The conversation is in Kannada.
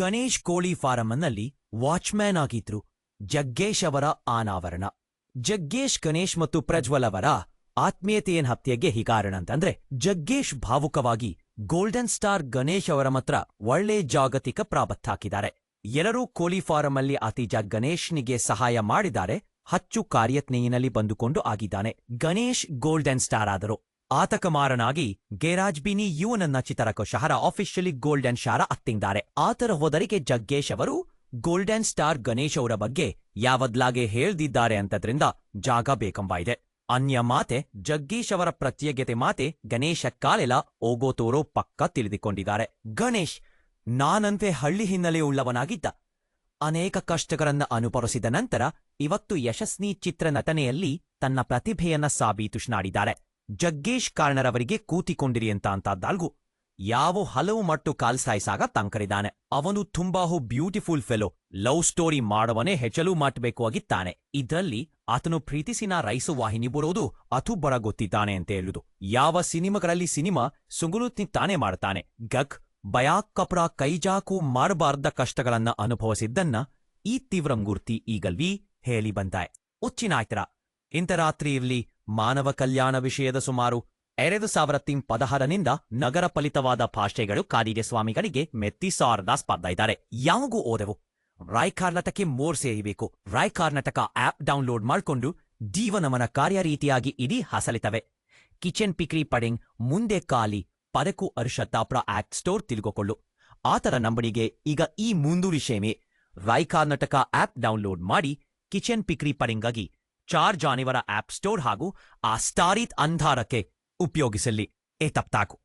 ಗಣೇಶ್ ಕೋಳಿ ಫಾರಂನಲ್ಲಿ ವಾಚ್ಮ್ಯಾನ್ ಆಗಿದ್ರು ಜಗ್ಗೇಶ್ ಅವರ ಅನಾವರಣ. ಜಗ್ಗೇಶ್, ಗಣೇಶ್ ಮತ್ತು ಪ್ರಜ್ವಲ್ ಅವರ ಆತ್ಮೀಯತೆಯನ್ ಹತ್ಯೆಗೆ ಹಿಗಾರಣ ಅಂತಂದ್ರೆ ಜಗ್ಗೇಶ್ ಭಾವುಕವಾಗಿ ಗೋಲ್ಡನ್ ಸ್ಟಾರ್ ಗಣೇಶ್ ಅವರ ಮಾತ್ರ ಒಳ್ಳೆ ಜಾಗತಿಕ ಪ್ರಾಬತ್ ಹಾಕಿದ್ದಾರೆ. ಎಲ್ಲರೂ ಕೋಳಿ ಫಾರಂ ಅಲ್ಲಿ ಆತೀಜ ಗಣೇಶ್ನಿಗೆ ಸಹಾಯ ಮಾಡಿದ್ದಾರೆ, ಹಚ್ಚು ಕಾರ್ಯತ್ನೆಯಿನಲ್ಲಿ ಬಂದುಕೊಂಡು ಆಗಿದ್ದಾನೆ ಗಣೇಶ್ ಗೋಲ್ಡನ್ ಸ್ಟಾರ್ ಆದರು. ಆತಕಮಾರನಾಗಿ ಗೇರಾಜ್ ಬಿನಿ ಯುವನನ್ನ ಚಿತರಕ ಶಹರ ಆಫಿಷಿಯಲಿ ಗೋಲ್ಡನ್ ಶಾರ ಅತ್ತಿಂದಾರೆ. ಆತರ ಹೋದರಿಗೆ ಜಗ್ಗೇಶ್ ಅವರು ಗೋಲ್ಡನ್ ಸ್ಟಾರ್ ಗಣೇಶ್ ಅವರ ಬಗ್ಗೆ ಯಾವದ್ಲಾಗೆ ಹೇಳ್ದಿದ್ದಾರೆ ಅಂತದ್ರಿಂದ ಜಾಗ ಬೇಕಂಬಾಯಿದೆ ಅನ್ಯ ಮಾತೆ ಜಗ್ಗೇಶ್ ಅವರ ಪ್ರತ್ಯೇಕತೆ ಮಾತೆ ಗಣೇಶ ಕಾಲೆಲ ಓಗೋತೋರೋ ಪಕ್ಕ ತಿಳಿದುಕೊಂಡಿದ್ದಾರೆ. ಗಣೇಶ್, ನಾನಂತೆ ಹಳ್ಳಿ ಹಿನ್ನೆಲೆ ಉಳ್ಳವನಾಗಿದ್ದ. ಅನೇಕ ಕಷ್ಟಗಳನ್ನ ಅನುಭವಿಸಿದ ನಂತರ ಇವತ್ತು ಯಶಸ್ವಿ ಚಿತ್ರ ನಟನೆಯಲ್ಲಿ ತನ್ನ ಪ್ರತಿಭೆಯನ್ನ ಸಾಬೀತುಷ್ನಾಡಿದ್ದಾರೆ ಜಗ್ಗೇಶ್ ಕಾರಣರವರಿಗೆ ಕೂತಿಕೊಂಡಿರಿ ಅಂತ ಅಂತಾದ್ದಾಲ್ಗು. ಯಾವ ಹಲವು ಮಟ್ಟು ಕಾಲ್ಸಾಯಿಸಾಗ ತಂಕರಿದಾನೆ. ಅವನು ತುಂಬಾಹು ಬ್ಯೂಟಿಫುಲ್ ಫೆಲೋ, ಲವ್ ಸ್ಟೋರಿ ಮಾಡವನೇ ಹೆಚ್ಚಲು ಮಾಡಬೇಕು ಆಗಿತ್ತಾನೆ. ಇದರಲ್ಲಿ ಆತನು ಪ್ರೀತಿಸಿನ ರೈಸು ವಾಹಿನಿ ಬರೋದು ಅತು ಬರ ಗೊತ್ತಿದ್ದಾನೆ ಅಂತ ಹೇಳುದು. ಯಾವ ಸಿನಿಮಾಗಳಲ್ಲಿ ಸಿನಿಮಾ ಸುಗುಲುತ್ನಿ ತಾನೇ ಮಾಡ್ತಾನೆ. ಗಕ್ ಬಯಾಕ್ಕಪ್ರ ಕೈಜಾಕು ಮಾಡಬಾರ್ದ ಕಷ್ಟಗಳನ್ನ ಅನುಭವಿಸಿದ್ದನ್ನ ಈ ತೀವ್ರಂಗೂರ್ತಿ ಈಗಲ್ವಿ ಹೇಳಿ ಬಂದಾಯ್. ಉಚ್ಚಿನಾಯ್ತರ ಇಂಥ ರಾತ್ರಿ ಇರ್ಲಿ ಮಾನವ ಕಲ್ಯಾಣ ವಿಷಯದ ಸುಮಾರು ಎರಡು ಸಾವಿರದ ಪದಹಾರನಿಂದ ನಗರ ಫಲಿತವಾದ ಭಾಷೆಗಳು ಕಾರಿಗೆ ಸ್ವಾಮಿಗಳಿಗೆ ಮೆತ್ತಿ ಸಾರದ ಸ್ಪರ್ಧ ಇದ್ದಾರೆ. ಯಾವಾಗೂ ಓದೆವು. ರಾಯ್ ಕಾರ್ನಾಟಕಕ್ಕೆ ಮೋರ್ ಸೇರಿಬೇಕು. ರಾಯ್ ಕಾರ್ನಾಟಕ ಆಪ್ ಡೌನ್ಲೋಡ್ ಮಾಡ್ಕೊಂಡು ಜೀವನವನ ಕಾರ್ಯರೀತಿಯಾಗಿ ಇಡೀ ಹಸಲಿತವೆ. ಕಿಚನ್ ಪಿಕ್ರಿ ಪಡಿಂಗ್, ಮುಂದೆ ಕಾಲಿ ಪದಕು ಅರ್ಷತಾಪ್ರ ಆಕ್ಟ್ ಸ್ಟೋರ್ ತಿಳ್ಕೊಕೊಳ್ಳು. ಆತರ ನಂಬಣಿಗೆ ಈಗ ಈ ಮುಂದೂರಿ ಶೇಮೆ ರಾಯ್ ಕಾರ್ನಾಟಕ ಆಪ್ ಡೌನ್ಲೋಡ್ ಮಾಡಿ ಕಿಚನ್ ಪಿಕ್ರಿ ಪಡಿಂಗಾಗಿ ಚಾರ್ ಜಾನಿವರ ಆಪ್ ಸ್ಟೋರ್ ಹಾಗೂ ಆ ಸ್ಟಾರಿತ್ ಅಂಧಾರಕ್ಕೆ ಉಪಯೋಗಿಸಲಿ. ಏ ತಪ್ತಾಕು.